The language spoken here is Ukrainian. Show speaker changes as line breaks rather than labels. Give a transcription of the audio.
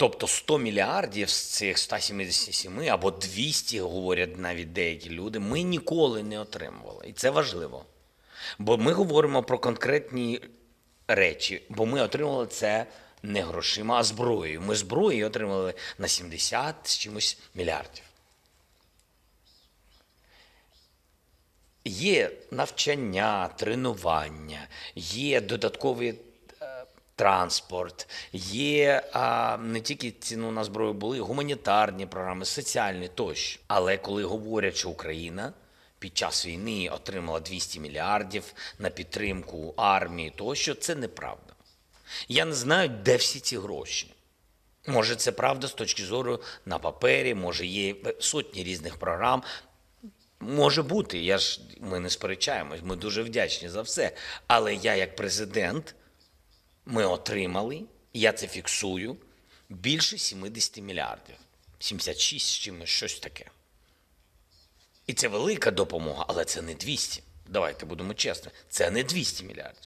Тобто 100 мільярдів з цих 177 або 200, говорять навіть деякі люди, ми ніколи не отримували. І це важливо. Бо ми говоримо про конкретні речі, бо ми отримали це не грошима, а зброєю. Ми зброєю отримали на 70 з чимось мільярдів. Є навчання, тренування, є додатковий е, транспорт, є а, не тільки ціну на зброю, були гуманітарні програми, соціальні тощо. Але коли говорять, що Україна під час війни отримала 200 мільярдів на підтримку армії, тощо, це неправда. Я не знаю, де всі ці гроші. Може, це правда з точки зору на папері, може, є сотні різних програм. Може бути, я ж ми не сперечаємось, ми дуже вдячні за все. Але я, як президент, ми отримали, я це фіксую, більше 70 мільярдів. 76 з чимось, щось таке. І це велика допомога, але це не 200. Давайте будемо чесними. Це не 200 мільярдів.